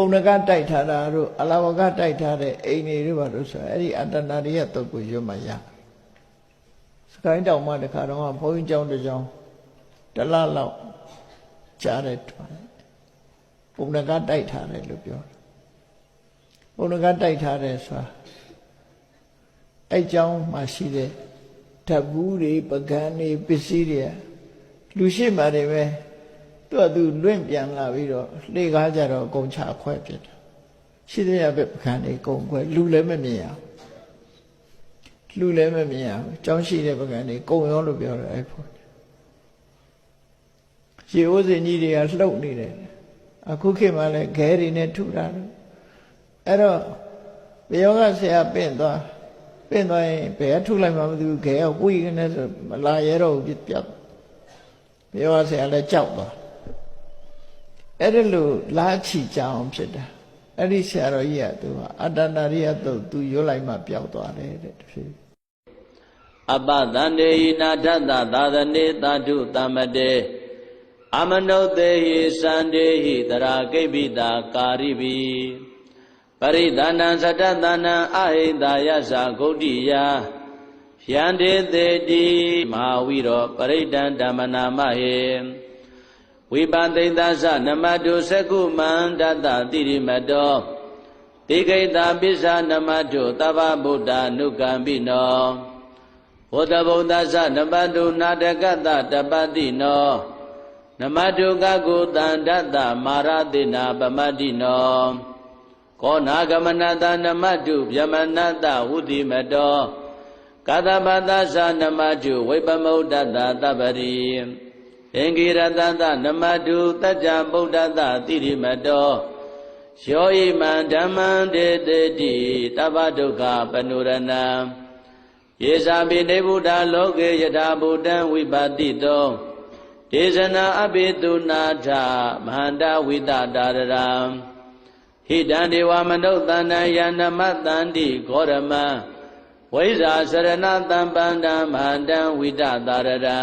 ပုံနကတိုက်ထားတာတို့အလာဝကတိုက်ထားတဲ့အိမ်တွေတို့ဘာလို့ဆိုအဲ့ဒီအတ္တနာရိယတုတ်ကိုရွတ်မှရစကိုင်းတောင်မှတခါတော့ဘုန်းကြီးကျောင်းတစ်ကျောင်းတစ်လလောက်ကြားတဲ့တွင်ပုံနကတိုက်ထားတယ်လို့ပြောတယ်ပုံနကတိုက်ထားတယ်ဆိုတာအဲ့ကျောင်းမှာရှိတဲ့ဓာတ်ဘူးတွေပကံတွေပစ္စည်းတွေလူရှိမှတွေပဲ သူ့အတူလွင့်ပြန်လာပြီးတော့လှေကားကြတော့အကုန်ချခွဲပြစ်တယ်ရှိတဲ့ရပဲပကံတွေအကုန်ခွဲလူလည်းမမြင်ရလူလည်းမမြင်ရကျောင်းရှိတဲ့ပကံတွေကုံရောလို့ပြောတယ်အဲ့ဖို့ရေအိုးစင်ကြီးတွေကလှုပ်နေတယ်အခုခေတ်မှလည်းခဲတွေနဲ့ထုတာလို့အဲ့တော့ဘယောကဆရာပင့်သွားပင့်သွားရင်ဘယ်ကထုလိုက်မှမသိဘူးခဲကဝိကနေဆိုမလာရဲတော့ဘူးပြတ်ဘယောကဆရာလည်းကြောက်သွား အဲ့ဒါလို့လာချီကြအောင်ဖြစ်တာအဲ့ဒီဆရာတော်ကြီးကသူကအတ္တနာရိယတုတ်သူရွတ်လိုက်မှပျောက်သွားတယ်တဲ့တဖြည်းအပတန္တေဟိနာထတသာသနေသာဓုတမတေအမနုသေဟိစန္ဒေဟိတရာကိပိတာကာရိပိပရိသန္နံသတ္တသန္နံအဟိတယသဂုတ်တိယယန္တေသေတိမဟာဝိရောပရိဒံဓမ္မနာမဟေ ဝိပသိတ္တသနမတုသကုမန္တတတိရိမတောတိခိတာပိစ္ဆာနမတုသဗ္ဗဗုဒ္ဓ ानु ကံပိနောဘုဒ္ဓဗုဒ္ဓသနမတုနာတကတတပတိနောနမတုကကုတန္တတမာရတိနာပမတ္တိနောကောနာဂမနတနမတုဗျမနတဝုတိမတောကတပတသနမတုဝိပမုဒ္ဒတတပရိ အင်္ဂိရတတနမတုတัจ जा ဗုဒ္ဓတတိရိမတောယောဣမံဓမ္မံတေတေတိတပ္ပဒုက္ခပနုရဏံယေဇာပိနေဗုဒ္ဓလောကေယထာဗုဒ္ဓံဝိပါတိတောဒေဇနာအပိတုနာထမဟန္တဝိတတာရရံဟိတံဒေဝမနုဿန္တံယန္နမတန္တိဂောရမံဝိဇာစရဏတံပန္တံမဟန္တံဝိတတာရရံ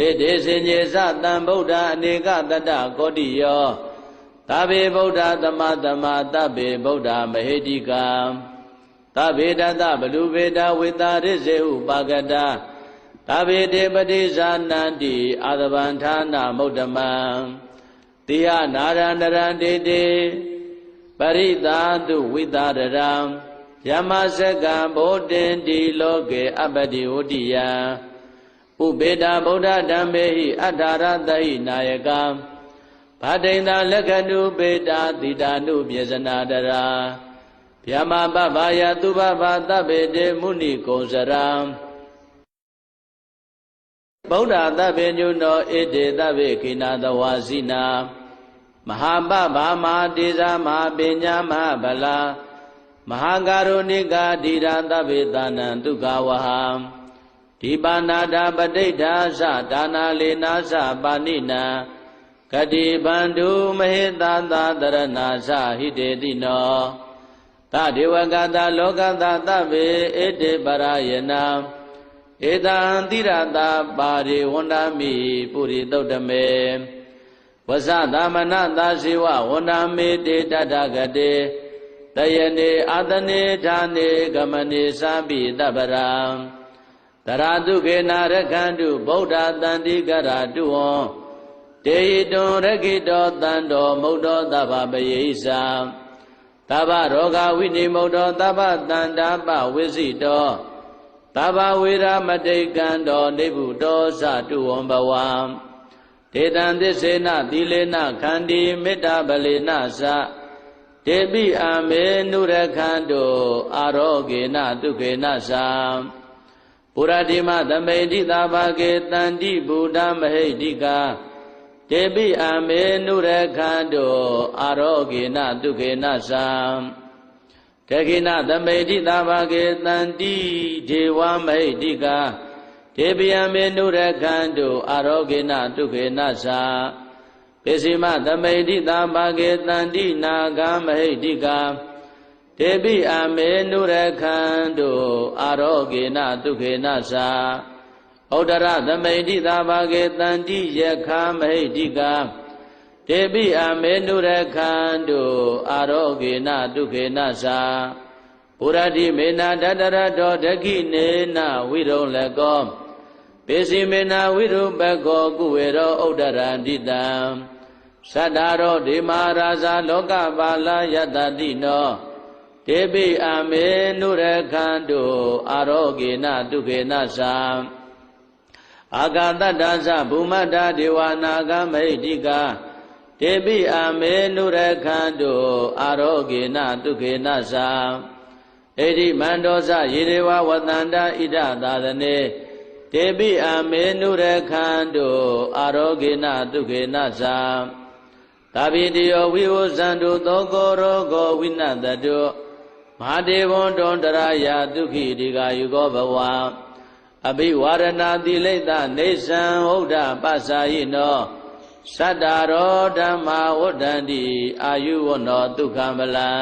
ဧတေစင်ညေသတံဗုဒ္ဓအနေကတတကောတိယောသဗ္ဗေဗုဒ္ဓသမတမသဗ္ဗေဗုဒ္ဓမဟေတိကံသဗ္ဗေတတဘလူဗေဒဝေတာရစ္စေဟုပါကတသဗ္ဗေတေပတိဇာနန္တိအာသဗန္ဌာနာမုဒ္ဓမံတိယနာရန္တရံတေတေပရိသာတုဝိတာရရံယမစကံဗောတင်တိလောကေအပ္ပတိဝတ္တိယံ ဥပေတာဗုဒ္ဓဓမ္မေဟိအထာရတဟိနာယကံဗဒိန္တာလက္ခဏုပေတာတိတာနုပြေဇနာတရာဗျမပပယသူပပသဗ္ဗေတေမုဏိကုံစရံဗုဒ္ဓသဗ္ဗေညုနောဣတေသဗ္ဗေခိနာတဝါစီနာမဟာပပမဟာတေဇာမဟာပညာမဟာဗလာမဟာကာရုဏိကာဓိရာသဗ္ဗေတာနံဒုက္ခဝဟံ ဒီပါဏာတာပဋိဋ္ဌာသဒါနာလေနာသပါဏိနာကတိဗန္ဓုမဟေတသာတရဏာသဟိတေတိနောသဒေဝကတာလောကတာသဗ္ဗေဣတိပရယနာဧတံတိရတာပါရိဝန္ဒမိပုရိသုတ်တမေဝဇသမနသာဇေဝဝန္ဒမေတေတတဂတေတယနေအာတနေဌာနေဂမနေသာပိတပရံ တရာတုခေနာရခန္တုဗုဒ္ဓတန္တိကရာတုဝံတေဟိတုံရခိတောတန္တောမုဒ္ဒောသဗ္ဗပယေသံသဗ္ဗရောဂဝိနိမုဒ္ဒောသဗ္ဗတန္တာပဝိစိတောသဗ္ဗဝေရမတိကံတောနေဗုတောသတုဝံဘဝံဒေတံသစ္စေနသီလေနခန္တီမေတ္တာပလေနသတေပိအာမေနုရခန္တုအာရောဂေနဒုက္ခေနသံ ပုရတိမသမိဋ္ဌိသာဘာကေတန္တိဗုဒ္ဓမဟိဋ္ဌိကာတေပိအာမေနုရခန္တုအာရောဂေနဒုက္ခေနသံတခိနသမိဋ္ဌိသာဘာကေတန္တိဒေဝမဟိဋ္ဌိကာတေပိယမေနုရခန္တုအာရောဂေနဒုက္ခေနသံပိစိမသမိဋ္ဌိသာဘာကေတန္တိနာဂမဟိဋ္ဌိကာ တေပိအမေနုရခန္တုအာရောဂေနဒုက္ခေနသာဩဒရသမိဋ္ဌိသာဘာကေတန္တိယခာမဟိဋ္ဌိကာတေပိအမေနုရခန္တုအာရောဂေနဒုခေနသာပုရတိမေနာတတရတောဒခိနေနဝိရုံလကောပေစီမေနာဝိရုပကောကုဝေရောဥဒ္ဒရန္တိတံသတ္တရောဒေမာရာဇာလောကပါလယတတိနော တေပိအမေနုရခန္တုအာရောဂေနဒုခေနသာအာဂတတ္တသဘူမတ္တဒေဝနာဂမိတ်တိကာတေပိအမေနုရခန္တုအာရောဂေနဒုခေနသာဣတိမန္တောဇယေရေဝဝတန္တဣဒသာသနေတေပိအမေနုရခန္တုအာရောဂေနဒုခေနသာသာပိတယောဝိဝဇန္တုသောကောရောဂောဝိနတတု မဟာဒေဝံတွန်တရာယဒုခိဒီဃာယုကောဘဝအဘိဝရဏတိလိတနေသံဟုတ်ဒပသယိနောသတ္တရောဓမ္မာဝဋ္ဌန္တိအာယုဝနောဒုက္ခမလံ